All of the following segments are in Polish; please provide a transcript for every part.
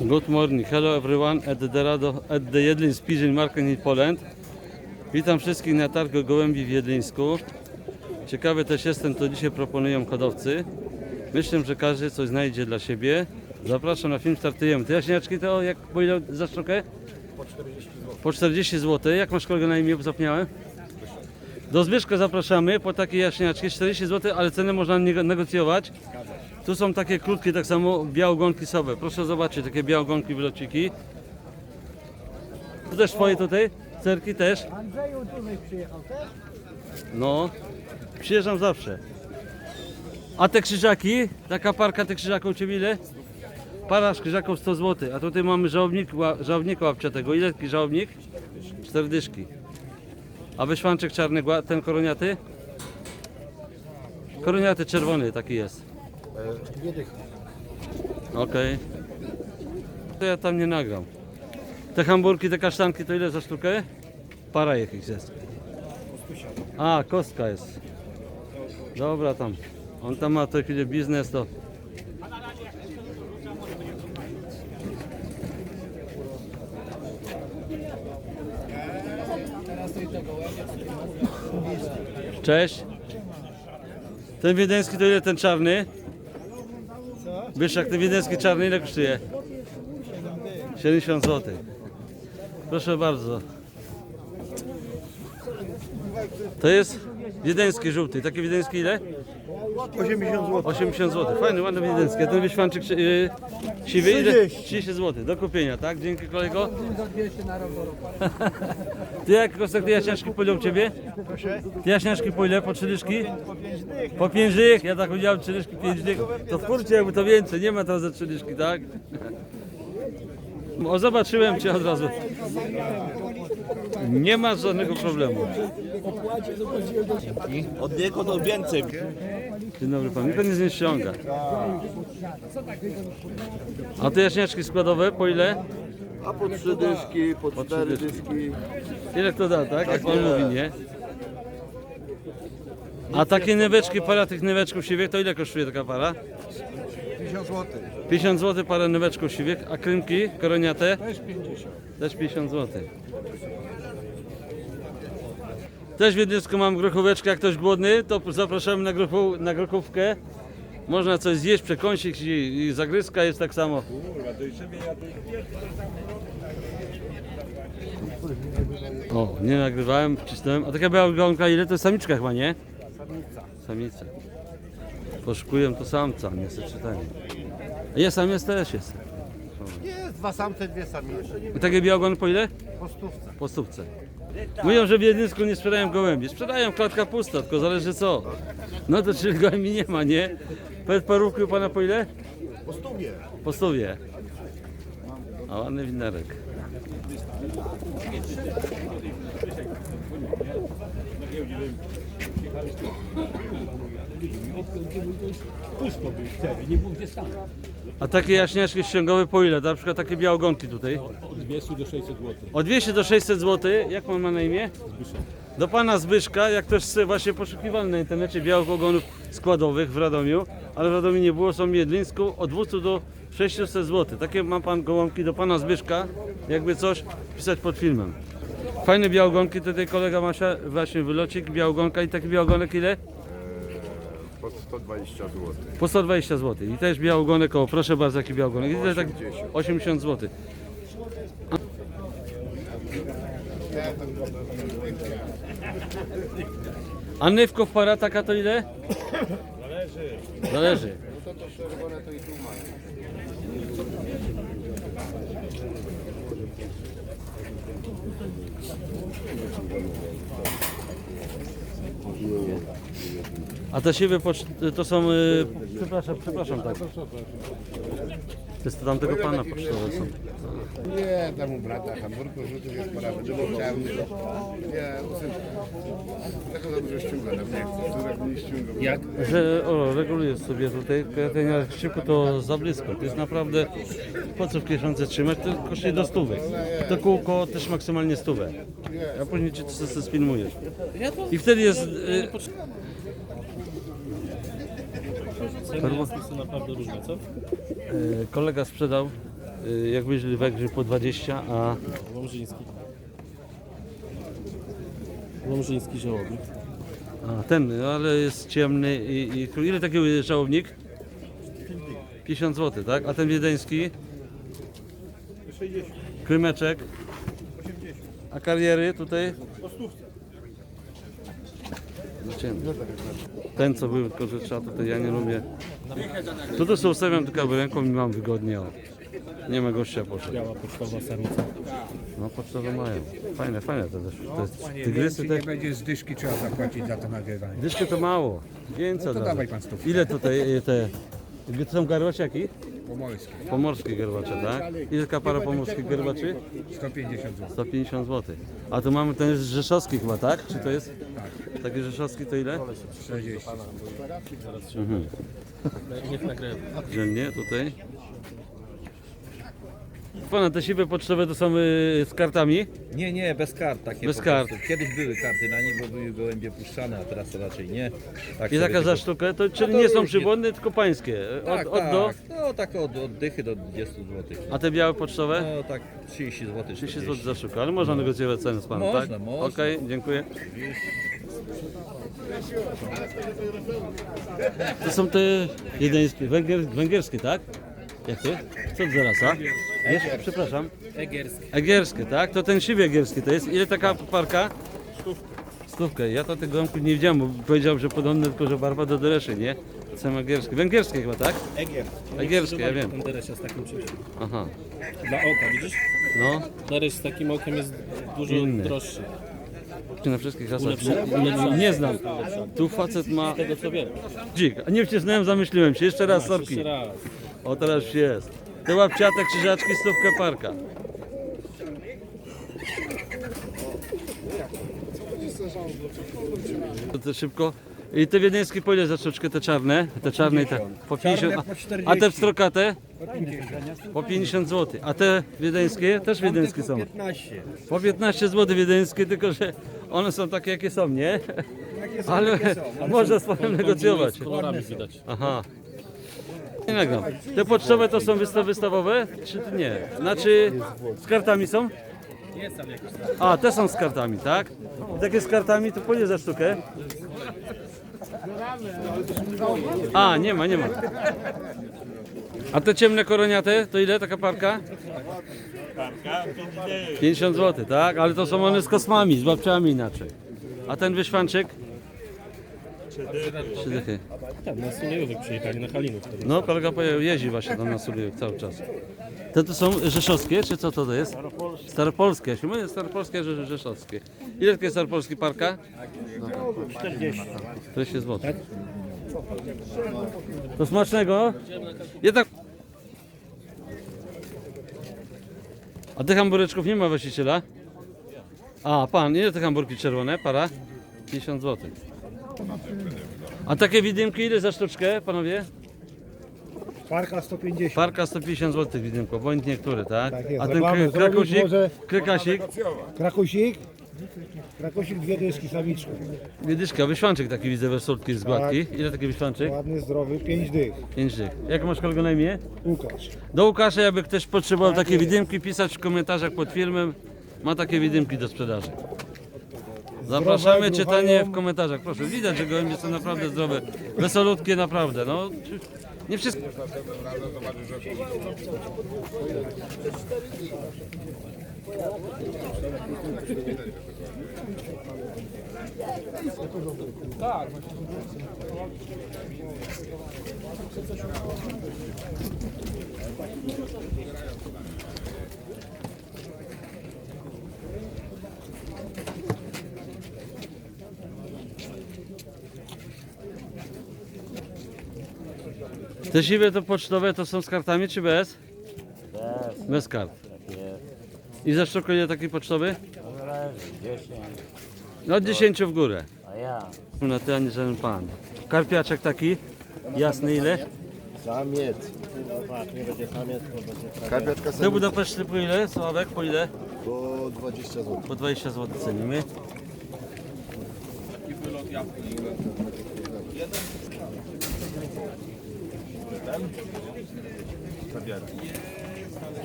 Good morning, hello everyone at the, Rado, at the Jedlins Pigeon Market in Poland. Witam wszystkich na targu Gołębi w Jedlińsku. Ciekawy też jestem, co dzisiaj proponują hodowcy. Myślę, że każdy coś znajdzie dla siebie. Zapraszam na film, startujemy. Te jaśniaczki to jak po ile za sztukę? Po 40 zł. Po 40 zł. Jak masz kolego na imię, bo zapomniałem? Do Zbyszka zapraszamy po takie jaśniaczki, 40 zł, ale cenę można nego- negocjować. Tu są takie krótkie, tak samo białogonki sowe. Proszę zobaczyć, takie białogonki wylociki. Tu też twoje tutaj? Cerki też? Andrzeju Dunych przyjechał też? No, przyjeżdżam zawsze. A te krzyżaki? Taka parka tych krzyżaków u Ciebie ile? Para krzyżaków 100 zł. A tutaj mamy żałobnik, żałobnika łapciatego. Ile taki żałobnik? Cztery dyszki. A wyszwanczyk czarny, ten koroniaty? Koroniaty czerwony taki jest. E, nie dycha. Okej. To ja tam nie nagram. Te hamburki, te kasztanki to ile za sztukę? Para jakichś jest. A, kostka jest. Dobra tam. On tam ma to chwilę biznes to. Cześć. Ten wiedeński to ile ten czarny? Byszak, ten wiedeński czarny ile kosztuje? 70 zł. Proszę bardzo. To jest wiedeński żółty. Taki wiedeński ile? 80 zł. 80 zł. Fajny, ładny wiedeński. A ten wyświanczyk yy, siwy ile? 30 zł. Do kupienia, tak? Dzięki kolego. Za 200 na rok do roku. Ty jak kostek, te jaśniaczki po ile u Ciebie? Te jaśniaczki po ile? Po trzy dyszki? Po pięć dych? Ja tak powiedziałem trzy dyszki, pięć dych. To w kurcie jakby to więcej, nie ma to za trzy dyszki, tak? O, zobaczyłem Cię od razu. Nie ma żadnego problemu. Od niego to więcej. Dzień dobry Pan, mi Pan nic nie ściąga. A te jaśniaczki składowe po ile? A po trzy dyszki, po trzy cztery dyszki. dyszki. Ile to da, tak? Jak Pan mówi, nie? A takie nyweczki, para tych nyweczków siwych, to ile kosztuje taka para? 50 zł. 50 zł parę nyweczków siwych, a krymki koroniate? Też 50. Też 50 zł. Też w Wiedniusku mam grochóweczkę, jak ktoś głodny, to zapraszamy na, grochu, na grochówkę. Można coś zjeść, przekąsić i, i zagryzka jest tak samo. O, nie nagrywałem, wcisnąłem. A taka biała gałąka ile? To jest samiczka chyba, nie? Samica. Samica. Poszukuję to samca, niestety czytanie. Jest samiec też jest. Jest dwa samce, dwie samice. I takie białogony po ile? Po stówce. Po stówce. Mówią, że w Wiednińsku nie sprzedają gołębi. Sprzedają klatka pusta, tylko zależy co. No to czyli gołębi nie ma, nie? Powiedz parówki u pana po ile? Po stówie. Po stówie. A ładny winerek. A takie jaśniaczki ściągowe po ile? Na przykład takie białogonki tutaj. Od 200 do 600 zł. Od 200 do 600 zł. Jak pan ma na imię? Do pana Zbyszka, jak ktoś chce właśnie poszukiwany na internecie białych ogonów składowych w Radomiu, ale w Radomiu nie było, są w Jedlińsku od 200 do 600 zł. Takie ma pan gołąbki do pana Zbyszka, jakby coś pisać pod filmem. Fajne białogonki, tutaj kolega Masia, właśnie wylocik, białogonka i taki białogonek ile? Po 120 zł. Po 120 zł. I też białogonek, o proszę bardzo, jaki białogonek. I tak 80 zł. A nywków para taka to ile? Zależy. Zależy. A te siwe poczt- to są... Y, przepraszam, przepraszam tak. To jest to tamtego pana pocztowe są. Nie, tam u brata hamburgu rzutów jest pora, żeby chciałem. Nie, tego za dużo ściągam, nie chcę, dużo nie ściągam. Jak? Że o, regulujesz sobie tutaj, ten jak szybko to za blisko. To jest naprawdę, po co w kieszonce trzymać, to kosztuje do stówy. To kółko też maksymalnie stówę. A później ci to sobie sfilmujesz. I wtedy jest... Y, Perło? są naprawdę różne, co? E, kolega sprzedał, e, jak wyźli węgrzy po 20, a Łomżyński. Łomżyński żałobnik. A ten, no, ale jest ciemny i, i ile taki żałobnik? 50 zł, tak? A ten wiedeński? 60. Krymeczek? 80. A kariery tutaj? No ciemny. Ten co był, tylko że trzeba tutaj, ja nie lubię. Tu to sobie ustawiam tylko ręką i mam wygodnie. O. Nie ma gościa poszedł. Biała pocztowa samica. No pocztowe mają. Fajne, fajne to też. To jest Panie, tygrysy nie też. będzie zdyszki, trzeba zapłacić za to nagrywanie. Dyszkę to mało. Więcej No to dawaj pan stówkę. Ile tutaj y, te... To są garbaciaki? Pomorskie. Pomorskie garbacze, tak? Ile taka para pomorskich garbaczy? 150 zł. 150 zł. A tu mamy ten rzeszowski chyba, tak? Czy to jest? Tak. Taki rzeszowski to ile? 40. Mhm. Niech nagrywa. Dziennie tutaj. Pana, te siwe pocztowe to są y, z kartami? Nie, nie, bez kart takie Bez po kart. prostu. Kiedyś były karty na nich, bo były gołębie puszczane, a teraz to raczej nie. Tak I sobie taka za tylko- sztukę, to czyli No to nie są różnie. przybłonne, tylko pańskie. Od, Tak, od tak. do. No tak od, od dychy do 20 zł. A te białe pocztowe? No tak 30 zł. 30 zł za sztukę, ale można negocjować cenę z panem, Można, tak? można. Okej, dziękuję. To są te węgier, węgierskie, tak? Jak to? Co to za rasa? Wiesz, przepraszam. Egerski. Egierskie, tak? To ten siwy egierski to jest. Ile taka parka? Stówkę. Stówkę. Ja to tego gąbku nie widziałem, bo powiedział, że podobne, tylko że barwa do dereszy, nie? Są egierskie. Węgierskie chyba, tak? Egierskie, ja wiem. Ten deresia z takim czymś. Aha. Dla oka, widzisz? No, Dereś z takim okiem jest dużo Inny. droższy. na wszystkich rasach. Nie, nie znam. Tu facet ma Tego co wiem. dzik. A nie wcisnąłem, zamyśliłem się. Jeszcze raz, sorki. Jeszcze raz. O, teraz już jest. Te łapciate krzyżaczki, stówkę parka. To, to szybko. I te wiedeńskie po ile za sztuczkę, te czarne? Te czarne i te po 50. A, a te pstrokate? Po 50 zł. A te wiedeńskie? Też wiedeńskie są. 15. Po 15 zł wiedeńskie, tylko że one są takie jakie są, nie? Ale można z panem negocjować. Kolorami widać. Aha. Nie. Te pocztowe to są wystaw wystawowe? Czy nie? Znaczy z kartami są? Tam jakiś A, te są z kartami, tak? Takie z kartami to ile za sztukę? A, nie ma, nie ma. A te ciemne koroniate to ile taka parka? 50 zł, tak? Ale to są one z kosmami, z babciami inaczej. A ten wyszwanczyk? Trzy dychy. Tam na Sulejowych przyjechali na Halinów wtedy. No, kolega pojechał, jeździ właśnie tam na Sulijek cały czas. Te to są rzeszowskie, czy co to jest? Staropolskie. Staropolskie, ja się mówię, staropolskie, rzeszowskie. Ile takie staropolski parka? 40. 40 zł. To smacznego? Jednak... A tych hambureczków nie ma właściciela? A, pan, ile te hamburki czerwone, para? 50 zł. A takie widymki ile za sztuczkę, panowie? Parka 150. Parka 150 zł widymko, bądź niektóry, tak? Tak jest. A ten Reklamę kry, zrobić krakusik, może- krykasik, Krakusik. Krakusik dwie dyski samiczką. wiedyszka, wyświanczyk taki widzę wersultki z gładki. Ile taki wyświanczyk? Ładny, zdrowy, 5 dych. 5 dych. Jak masz kolego na imię? Łukasz. Do Łukasza, jakby ktoś potrzebował takie widymki, pisać w komentarzach pod filmem. Ma takie widymki do sprzedaży. Zapraszamy, czytanie w komentarzach. Proszę, widać, że gołębie są naprawdę zdrowe. Wesolutkie naprawdę, no. Nie wszystko. Te siwe to pocztowe to są z kartami czy bez? Bez. Bez kart. I za ile taki pocztowy? No od 10 w górę. A ja? Na ty, a nie żaden pan. Karpiaczek taki, jasny ile? Samiec. Karpiaczka Te samiec Budapeszty po ile? Sławek po ile? po 20 zł. Po 20 zł cenimy.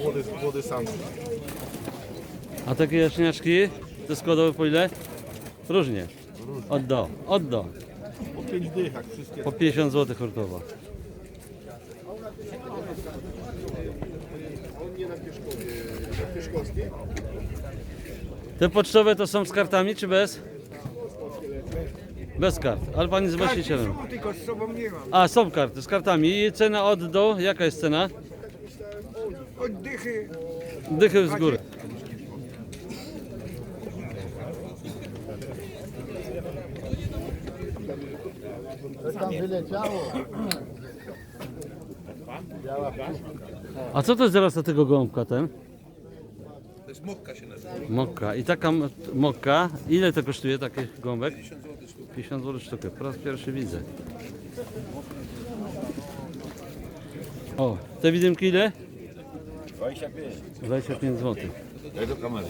Młody, młody samczyk. A takie jaśniaczki, te składowe po ile? Różnie. Od do, od do. Po 5 dych, jak wszystkie. Po 50 zł hurtowo. Te pocztowe to są z kartami czy bez? Bez kart, ale pan jest właścicielem. Tylko z sobą nie mam. A, są karty z kartami. I cena od do, jaka jest cena? Od dychy. Dychy z góry. To tam wyleciało. A co to jest zaraz na tego gołąbka ten? To jest mokka się nazywa. Mokka. I taka m- mokka, ile to kosztuje taki gołąbek? 50 zł sztukę. Po raz pierwszy widzę. O, te widymki ile? 25. 25 zł. Daj do kamery.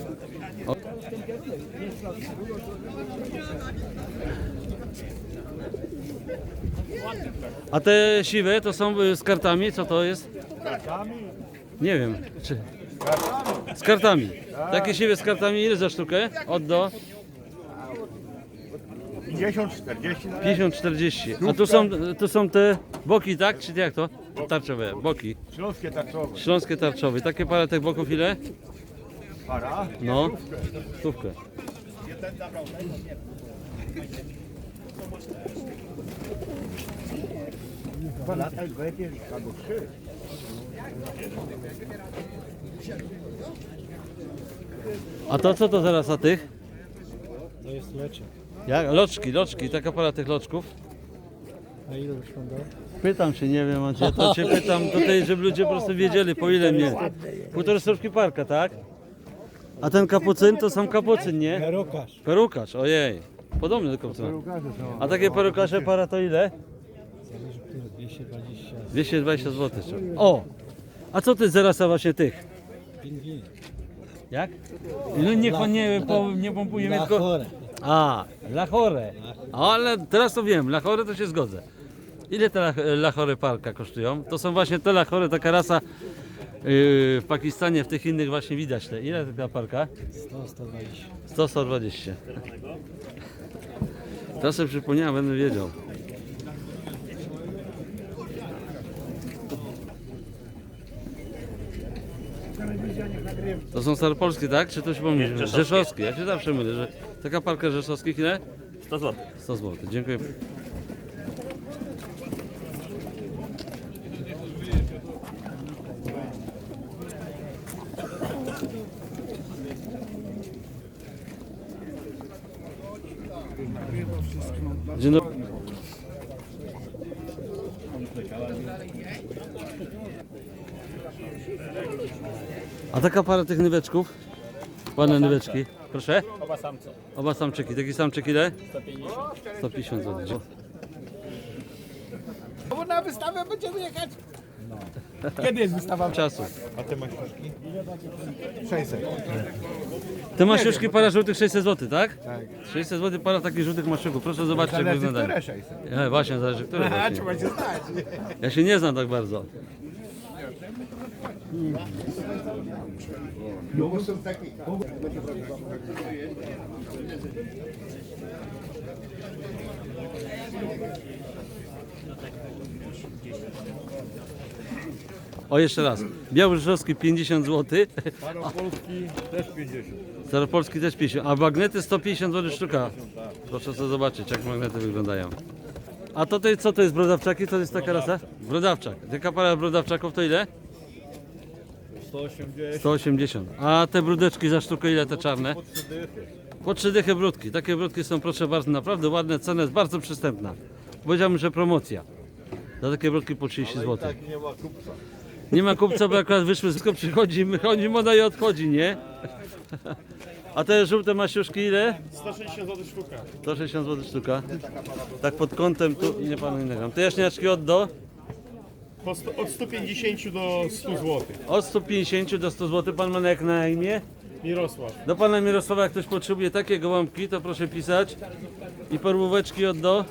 A te siwe to są y, z kartami? Co to jest? Nie wiem. Czy... Z kartami. Takie siwe z kartami ile za sztukę? Od do? 50, 40. 50-40. A tu są, tu są te boki, tak? Czy jak to? Tarczowe, boki. Śląskie tarczowe. Śląskie tarczowe. Takie parę tych boków ile? Para. No, stówkę. Dwa lata albo trzy. A to co to zaraz na tych? To jest lecie. Jak? Loczki, loczki. Taka para tych loczków. Na ile już pan dał? Pytam się, nie wiem, Andrzej, to cię pytam tutaj, żeby ludzie po prostu wiedzieli, po ile mnie. Półtorej stówki parka, tak? A ten kapucyn to sam kapucyn, nie? Perokarz. Perukarz, ojej. Podobny do kapucyna. A takie perukarze para to ile? 220. 220 zł. O! A co ty zaraz właśnie tych? Jak? No niech pan nie, po, nie pompuje mnie tylko... A, lachore. Ale teraz to wiem, lachore to się zgodzę. Ile te lachory parka kosztują? To są właśnie te lachory, taka rasa yy, w Pakistanie, w tych innych właśnie widać te. Ile taka parka? 100, 120. 100, 120. Teraz sobie przypomniałem, będę wiedział. To są staropolskie, tak? Czy to się pomyliłem? Rzeszowskie. Ja się zawsze mylę, że taka parka rzeszowskich ile? 100 zł. 100 zł. Dziękuję. Dzień dobry. Taka para tych nyweczków? Ładne nyweczki. Proszę? Oba samce. Oba samczyki. Taki samczyk ile? 150 zł. Bo na wystawę będziemy jechać. Kiedy jest wystawa? Czasu. A te maśniczki? 600. Te masiuszki para żółtych 600 zł, tak? Tak. 600 zł para takich żółtych maszyków. Proszę zobaczyć jak Zależy, wyglądają. które 600. Ja, właśnie, zależy które A, właśnie. trzeba się znać. Ja się nie znam tak bardzo. O, jeszcze raz. Biały Rzeszowski 50 zł. Staropolski też 50. Staropolski też 50. A magnety 150 zł sztuka. Proszę sobie zobaczyć, jak magnety wyglądają. A to, to co to jest brodawczaki? To jest taka rasa? Brodawczak. Taka para brodawczaków to ile? 180. 180. A te brudeczki za sztukę ile te czarne? Po trzy dychy brudki. Takie brudki są proszę bardzo naprawdę ładne, cena jest bardzo przystępna. Powiedziałbym, że promocja. Za takie brudki po 30 zł. Tak nie ma kupca. Nie ma kupca, bo akurat wyszły, tylko przychodzi, wychodzi, moda i odchodzi, nie? A te żółte masiuszki ile? 160 zł sztuka. 160 zł sztuka. Tak pod kątem tu, nie panu nie. Te jaśniaczki od do? Sto, od 150 do 100 zł. Od 150 do 100 zł. Pan ma jak na imię? Mirosław. Do pana Mirosława, jak ktoś potrzebuje takie gołąbki, to proszę pisać. I perłóweczki od do?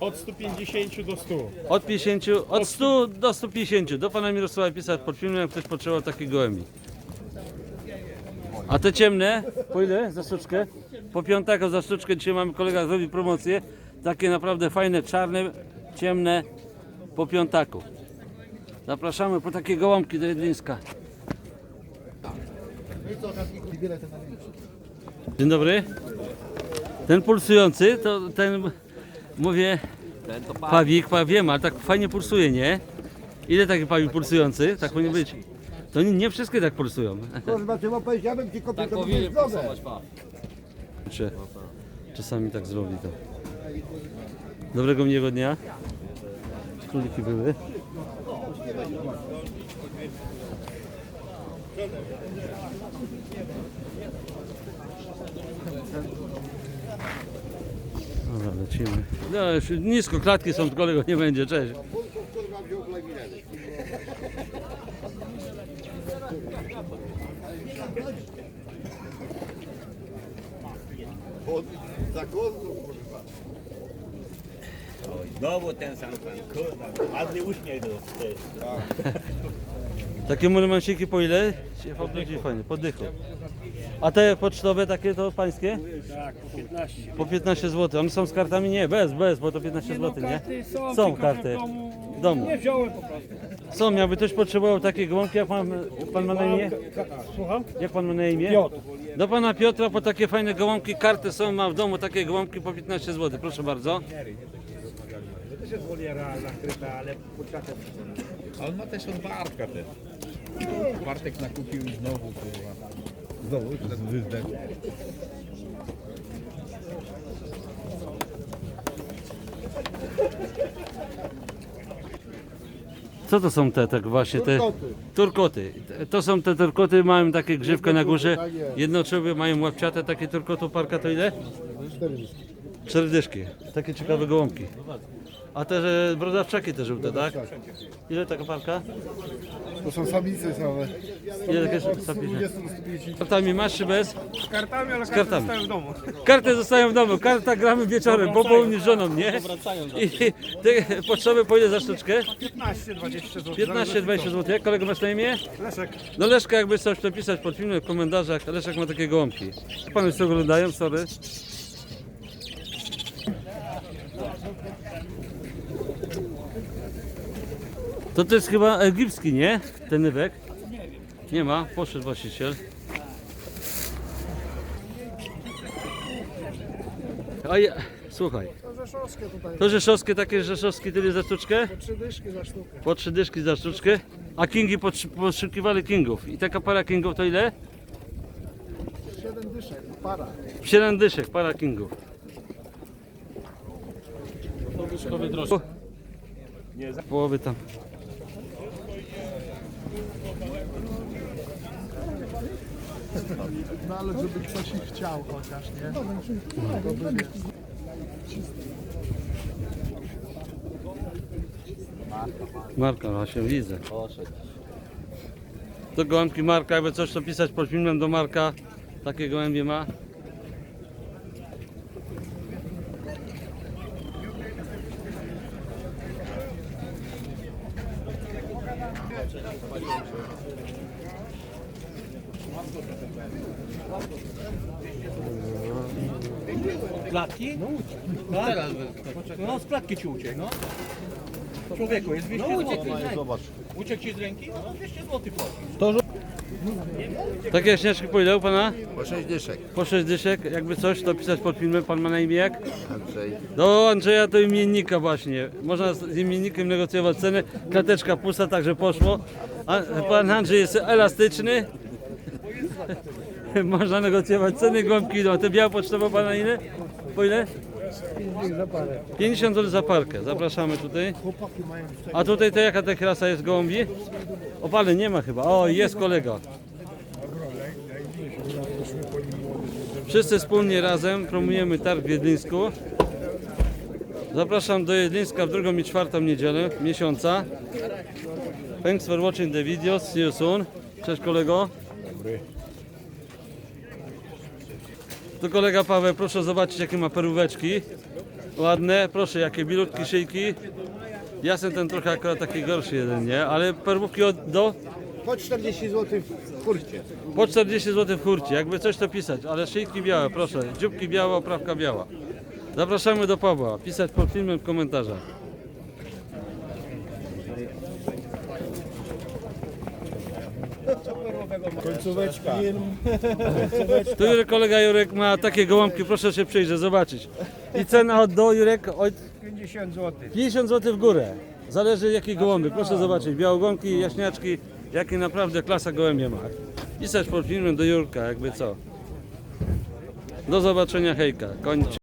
Od 150 do 100. Od 50, od 100 do 150. Do pana Mirosława pisać pod filmem, jak ktoś potrzebował takiej gołębi. A te ciemne, po ile za sztuczkę? Po piątaka za sztuczkę. Dzisiaj mamy kolega zrobi promocję. Takie naprawdę fajne, czarne, ciemne po piątaku. Zapraszamy po takie gołąbki do Jedlińska. Dzień dobry. Ten pulsujący, to ten, mówię, pawik, pa, wiem, ale tak fajnie pulsuje, nie? Ile taki pawik pulsujący? Tak powinien być. To nie, nie wszystkie tak pulsują. Kurwa, ty ci kopię, to będzie zdrowe. Czy czasami tak zrobi to. Dobrego miłego dnia. Króliki były. Dobra, lecimy. No, już nisko klatki są, kolego nie będzie, cześć. Znowu ten sam pan, kurwa, ładny uśmiech do Takie monumenciki po ile? Się fajnie, fajnie, po dychu. A te pocztowe takie to pańskie? Tak, po 15. Po 15 zł. One są z kartami? Nie, bez, bez, bo to 15 zł, nie? Są, Są tylko, że karty. w domu W domu. Nie wziąłem po prostu. Są, jakby ktoś potrzebował takiej gołąbki, jak pan, pan ma na imię? Słucham? Jak pan ma na imię? Piotr. Do pana Piotra po takie fajne gołąbki, karty są, ma w domu takie gołąbki po 15 zł. Proszę bardzo. To też jest woliera nakryta, ale potrafię. A on ma też od Bartka też. Bartek nakupił i znowu, kurwa. Znowu? Wyzdech. Co to są te tak właśnie te turkoty? To są te turkoty, mają takie grzywkę na górze. Jednocześnie mają łapciate takie turkotu parka to ile? Cztery dyszki. Takie ciekawe gołąbki. A te że brodawczaki te żółte, tak? Ile taka parka? To są samice same. Ile takie sapieże? Kartami masz czy bez? Z kartami, ale Z kartami. w domu. Karty zostają w domu, karta gramy wieczorem, po południu z żoną, nie? I te potrzeby po ile za sztuczkę? 15-20 zł. 15-20 zł. Jak kolego masz na imię? Leszek. No Leszka jakby coś to pisać pod filmem w komentarzach, Leszek ma takie gołąbki. Panu to oglądają, sorry. To to jest chyba egipski, nie? Ten nywek? Nie ma, poszedł właściciel. A ja, słuchaj. To rzeszowskie tutaj, To rzeszowskie, takie rzeszowskie tyle za sztuczkę? trzy dyszki za sztukę. Po trzy dyszki za sztuczkę. A kingi potrzy- poszukiwali kingów. I taka para kingów to ile? Siedem dyszek, para. Siedem dyszek, para kingów. Połowy tam. No ale żeby ktoś ich chciał chociaż, nie? To by nie. Marka, właśnie widzę. To gołębki Marka, jakby coś to pisać pod filmem do Marka. Takie gołębie ma. Klatki? No, tak? no z klatki ci uciekł. No. Człowieku, jest 200 no, zł. Zobacz. Uciekł ci z ręki? No 200 zł płaci. Takie śnieżki po ile u pana? Po 6 dyszek. Po 6 dyszek. Jakby coś to pisać pod filmem. Pan ma na imię jak? Andrzej. Do Andrzeja to imiennika właśnie. Można z imiennikiem negocjować cenę. Klateczka pusta, także poszło. A pan Andrzej jest elastyczny. Można negocjować ceny gąbki. No, te białe pocztowe pana ile? Po ile? 50 zł za parkę. Zapraszamy tutaj. A tutaj to jaka ta klasa jest gołąbi? Opale nie ma chyba. O, jest kolega. Wszyscy wspólnie razem promujemy targ w Wiedlińsku. Zapraszam do Jedlińska w drugą i czwartą niedzielę miesiąca. Thanks for watching the videos. See you soon. Cześć kolego. Tu kolega Paweł, proszę zobaczyć jakie ma peróweczki. Ładne, proszę, jakie bilutki szyjki. Jasny ten trochę akurat taki gorszy jeden, nie? Ale perłówki od, do Po 40 zł w kurcie. po 40 zł w hurcie, jakby coś to pisać, ale szyjki białe, proszę, dzióbki białe, oprawka biała. Zapraszamy do Pawła, pisać pod filmem w komentarzach. Końcóweczka. Tu Jurek, kolega Jurek ma takie gołąbki, proszę się przyjrzeć, zobaczyć. I cena od do Jurek od 50 zł. 50 zł w górę. Zależy jaki gołąbek, proszę zobaczyć. Białogonki, jaśniaczki, jakie naprawdę klasa gołębie ma. Pisać pod filmem do Jurka, jakby co. Do zobaczenia, hejka. Kończę.